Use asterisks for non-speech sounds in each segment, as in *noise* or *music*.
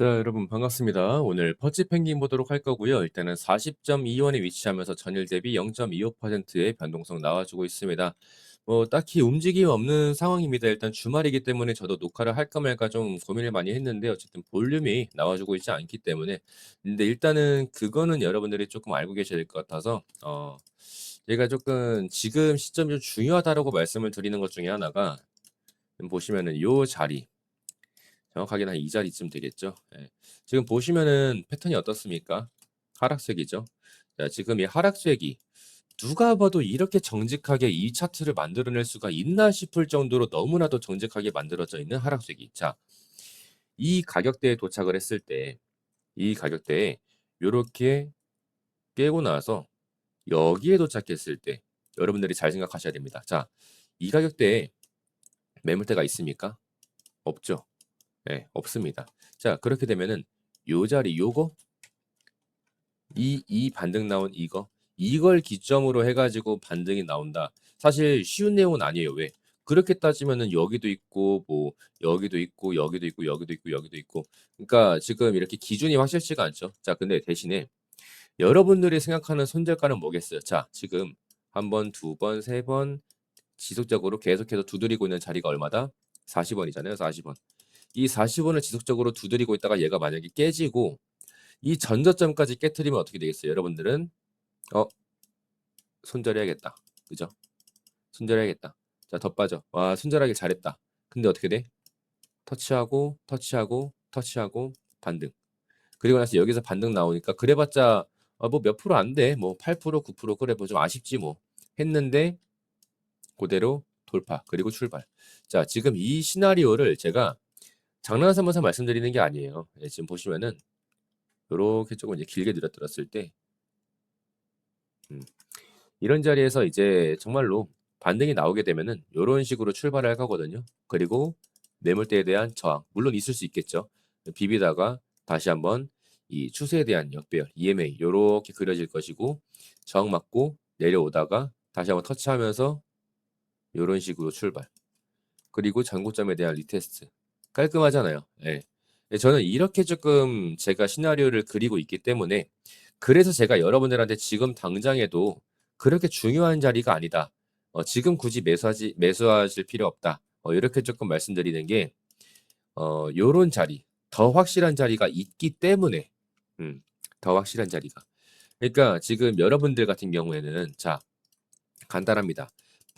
자, 여러분 반갑습니다. 오늘 퍼치 펭귄 보도록 할 거고요. 일단은 40.2원에 위치하면서 전일 대비 0.25%의 변동성 나와주고 있습니다. 뭐 딱히 움직임 없는 상황입니다. 일단 주말이기 때문에 저도 녹화를 할까 말까 좀 고민을 많이 했는데 어쨌든 볼륨이 나와주고 있지 않기 때문에 근데 일단은 그거는 여러분들이 조금 알고 계셔야 될 것 같아서 어 제가 조금 지금 시점이 좀 중요하다라고 말씀을 드리는 것 중에 하나가 보시면은 요 자리 정확하게는 한 이 자리쯤 되겠죠. 예. 지금 보시면은 패턴이 어떻습니까? 하락세기죠. 자, 지금 이 하락세기 누가 봐도 이렇게 정직하게 이 차트를 만들어낼 수가 있나 싶을 정도로 너무나도 정직하게 만들어져 있는 하락세기. 자, 이 가격대에 도착을 했을 때, 이 가격대에 요렇게 깨고 나서 여기에 도착했을 때 여러분들이 잘 생각하셔야 됩니다. 자, 이 가격대에 매물대가 있습니까? 없죠. 네, 없습니다. 자, 그렇게 되면은 요 자리 요거 이 이 반등 나온 이거 이걸 기점으로 해 가지고 반등이 나온다. 사실 쉬운 내용은 아니에요. 왜? 그렇게 따지면은 여기도 있고 뭐 여기도 있고 여기도 있고 여기도 있고 여기도 있고 그러니까 지금 이렇게 기준이 확실치가 않죠. 자, 근데 대신에 여러분들이 생각하는 손절가는 뭐겠어요? 자, 지금 한 번, 두 번, 세 번 지속적으로 계속해서 두드리고 있는 자리가 얼마다? 40원이잖아요. 40원. 이 40원을 지속적으로 두드리고 있다가 얘가 만약에 깨지고 이 전저점까지 깨트리면 어떻게 되겠어요? 여러분들은 어 손절해야겠다. 그죠? 손절해야겠다. 자, 더 빠져. 와, 손절하길 잘했다. 근데 어떻게 돼? 터치하고 터치하고 터치하고 반등. 그리고 나서 여기서 반등 나오니까 그래봤자 어, 뭐몇 프로 안 돼. 뭐 8% 9% 그래 뭐 좀 아쉽지 뭐 했는데 그대로 돌파 그리고 출발. 자, 지금 이 시나리오를 제가 장난 삼아서 말씀드리는 게 아니에요. 예, 지금 보시면은 요렇게 조금 이제 길게 늘어뜨렸을 때 음, 이런 자리에서 이제 정말로 반등이 나오게 되면은 요런 식으로 출발을 할 거거든요. 그리고 매물대에 대한 저항 물론 있을 수 있겠죠. 비비다가 다시 한번 이 추세에 대한 역배열 EMA 요렇게 그려질 것이고 저항 맞고 내려오다가 다시 한번 터치하면서 요런 식으로 출발. 그리고 전고점에 대한 리테스트. 깔끔하잖아요. 예. 예, 저는 이렇게 조금 제가 시나리오를 그리고 있기 때문에 그래서 제가 여러분들한테 지금 당장에도 그렇게 중요한 자리가 아니다. 어, 지금 굳이 매수하지 매수하실 필요 없다. 어, 이렇게 조금 말씀드리는 게 어, 요런 자리, 더 확실한 자리가 있기 때문에 음, 더 확실한 자리가. 그러니까 지금 여러분들 같은 경우에는 자, 간단합니다.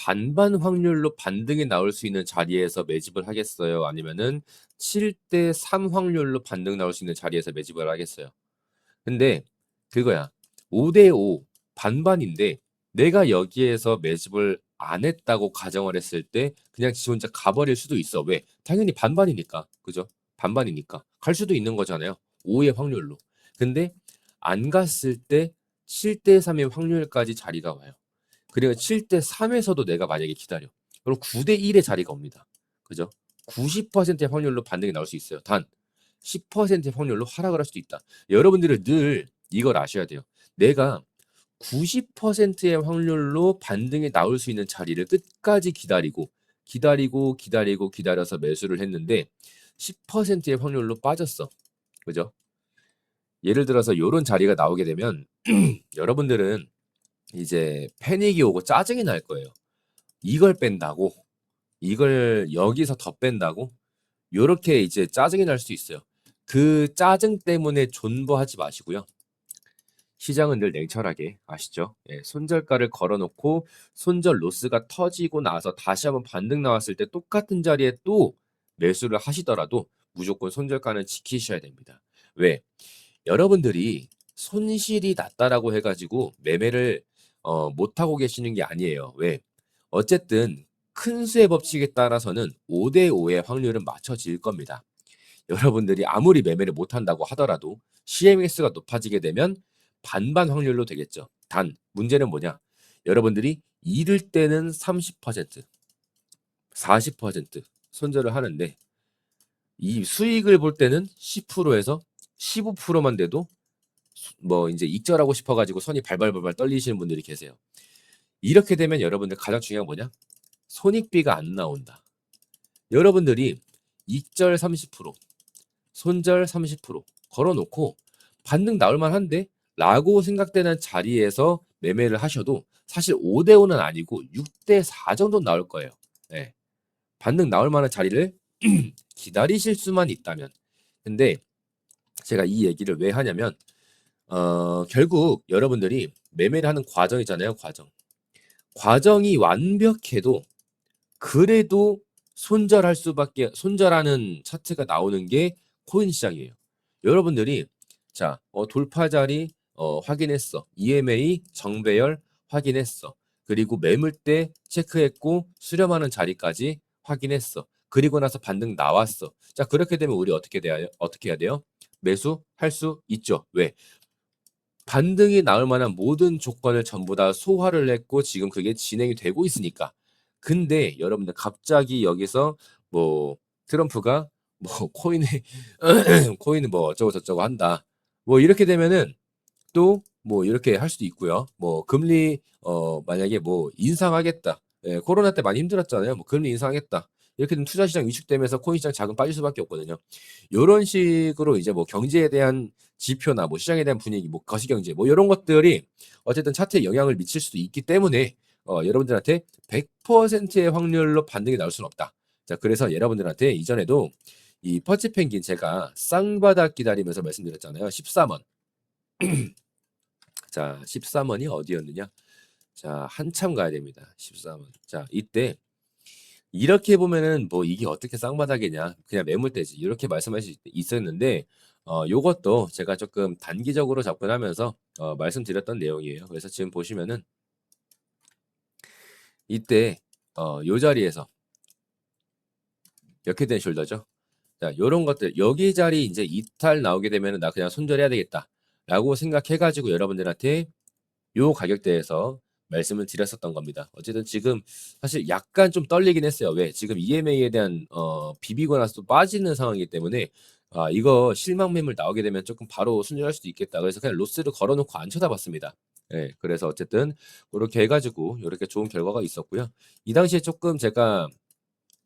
반반 확률로 반등이 나올 수 있는 자리에서 매집을 하겠어요? 아니면은 7대 3 확률로 반등 나올 수 있는 자리에서 매집을 하겠어요? 근데 그거야. 5대 5 반반인데 내가 여기에서 매집을 안 했다고 가정을 했을 때 그냥 지 혼자 가버릴 수도 있어. 왜? 당연히 반반이니까. 그죠? 반반이니까. 갈 수도 있는 거잖아요. 5의 확률로. 근데 안 갔을 때 7대 3의 확률까지 자리가 와요. 그리고 7대 3에서도 내가 만약에 기다려. 그럼 9대 1의 자리가 옵니다. 그죠? 90%의 확률로 반등이 나올 수 있어요. 단 10%의 확률로 하락을 할 수도 있다. 여러분들은 늘 이걸 아셔야 돼요. 내가 90%의 확률로 반등이 나올 수 있는 자리를 끝까지 기다리고 기다리고 기다리고 기다려서 매수를 했는데 10%의 확률로 빠졌어. 그죠? 예를 들어서 이런 자리가 나오게 되면 *clears throat* 여러분들은 이제 패닉이 오고 짜증이 날 거예요. 이걸 뺀다고 이걸 여기서 더 뺀다고 요렇게 이제 짜증이 날 수 있어요. 그 짜증 때문에 존버하지 마시고요. 시장은 늘 냉철하게 아시죠? 예, 손절가를 걸어놓고 손절 로스가 터지고 나서 다시 한번 반등 나왔을 때 똑같은 자리에 또 매수를 하시더라도 무조건 손절가는 지키셔야 됩니다. 왜? 여러분들이 손실이 났다라고 해가지고 매매를 어, 못하고 계시는 게 아니에요. 왜? 어쨌든 큰 수의 법칙에 따라서는 5대 5의 확률은 맞춰질 겁니다. 여러분들이 아무리 매매를 못한다고 하더라도 CMX가 높아지게 되면 반반 확률로 되겠죠. 단 문제는 뭐냐? 여러분들이 잃을 때는 30%, 40% 손절을 하는데 이 수익을 볼 때는 10%에서 15%만 돼도 뭐 이제 익절하고 싶어가지고 손이 발발발발 떨리시는 분들이 계세요. 이렇게 되면 여러분들 가장 중요한 뭐냐? 손익비가 안 나온다. 여러분들이 익절 30%, 손절 30% 걸어 놓고 반등 나올 만 한데 라고 생각되는 자리에서 매매를 하셔도 사실 5대 5는 아니고 6대 4 정도 나올 거예요. 네. 반등 나올 만한 자리를 *clears throat* 기다리실 수만 있다면. 근데 제가 이 얘기를 왜 하냐면 어, 결국 여러분들이 매매를 하는 과정이잖아요, 과정. 과정이 완벽해도 그래도 손절할 수밖에 손절하는 차트가 나오는 게 코인 시장이에요. 여러분들이 자, 어, 돌파 자리 어, 확인했어. EMA 정배열 확인했어. 그리고 매물대 체크했고 수렴하는 자리까지 확인했어. 그리고 나서 반등 나왔어. 자, 그렇게 되면 우리 어떻게 돼요? 어떻게 해야 돼요? 매수 할 수 있죠. 왜? 반등이 나올 만한 모든 조건을 전부 다 소화를 했고 지금 그게 진행이 되고 있으니까. 근데 여러분들 갑자기 여기서 뭐 트럼프가 뭐 *laughs* 코인에 *clears throat* 코인은 뭐 어쩌고 저쩌고 한다. 뭐 이렇게 되면은 또 뭐 이렇게 할 수도 있고요. 뭐 금리 어 만약에 뭐 인상하겠다. 예, 코로나 때 많이 힘들었잖아요. 뭐 금리 인상하겠다. 이렇게 되면 투자 시장 위축되면서 코인 시장 자금 빠질 수밖에 없거든요. 요런 식으로 이제 뭐 경제에 대한 지표나 뭐 시장에 대한 분위기, 뭐 거시 경제 뭐 이런 것들이 어쨌든 차트에 영향을 미칠 수도 있기 때문에 어, 여러분들한테 100%의 확률로 반등이 나올 수는 없다. 자, 그래서 여러분들한테 이전에도 이 퍼치 펭귄 제가 쌍바닥 기다리면서 말씀드렸잖아요. 13원. *clears throat* 자, 13원이 어디였느냐? 자, 한참 가야 됩니다. 13원. 자, 이때 이렇게 보면은 뭐 이게 어떻게 쌍바닥이냐? 그냥 매물대지. 이렇게 말씀하실 수 있었는데 어, 요것도 제가 조금 단기적으로 접근하면서 어, 말씀드렸던 내용이에요. 그래서 지금 보시면은 이때 어, 요 자리에서 이렇게 된 숄더죠. 자, 요런 것들 여기 자리 이제 이탈 나오게 되면은 나 그냥 손절해야 되겠다라고 생각해 가지고 여러분들한테 요 가격대에서 말씀을 드렸었던 겁니다. 어쨌든 지금 사실 약간 좀 떨리긴 했어요. 왜? 지금 EMA에 대한 어, 비비고 나서 또 빠지는 상황이기 때문에 아, 이거 실망 매물 나오게 되면 조금 바로 순절할 수도 있겠다. 그래서 그냥 로스를 걸어놓고 안 쳐다봤습니다. 예, 그래서 어쨌든 그렇게 해가지고 이렇게 좋은 결과가 있었고요. 이 당시에 조금 제가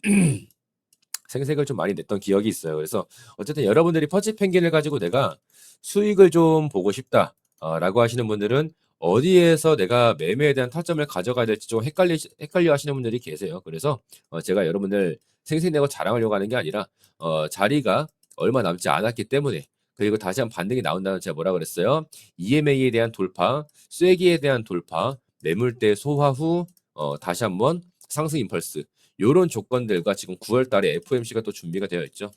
*clears throat* 생색을 좀 많이 냈던 기억이 있어요. 그래서 어쨌든 여러분들이 퍼치 펭귄을 가지고 내가 수익을 좀 보고 싶다라고 하시는 분들은 어디에서 내가 매매에 대한 타점을 가져가야 될지 좀 헷갈리 헷갈려 하시는 분들이 계세요. 그래서 어, 제가 여러분들 생생내고 자랑하려고 하는 게 아니라 어, 자리가 얼마 남지 않았기 때문에 그리고 다시 한 반등이 나온다는 제가 뭐라 그랬어요? EMA에 대한 돌파, 쐐기에 대한 돌파, 매물대 소화 후 어, 다시 한번 상승 임펄스 요런 조건들과 지금 9월 달에 FOMC가 또 준비가 되어 있죠.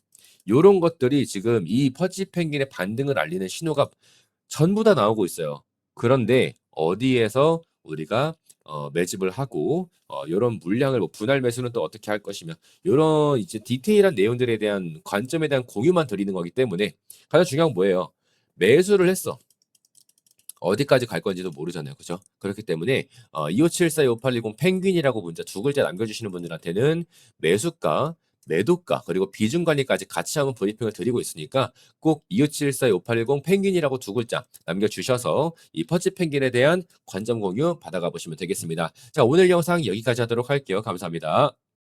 요런 것들이 지금 이 퍼지 펭귄의 반등을 알리는 신호가 전부 다 나오고 있어요. 그런데 어디에서 우리가 어, 매집을 하고 어, 이런 물량을 뭐 분할 매수는 또 어떻게 할 것이며 이런 이제 디테일한 내용들에 대한 관점에 대한 공유만 드리는 거기 때문에 가장 중요한 건 뭐예요? 매수를 했어. 어디까지 갈 건지도 모르잖아요. 그죠? 그렇기 때문에 어, 2574-5810 펭귄이라고 문자 두 글자 남겨주시는 분들한테는 매수가 매도가 그리고 비중 관리까지 같이 한번 브리핑을 드리고 있으니까 꼭 2574-5810 펭귄이라고 두 글자 남겨주셔서 이 퍼치 펭귄에 대한 관점 공유 받아가 보시면 되겠습니다. 자 오늘 영상 여기까지 하도록 할게요. 감사합니다.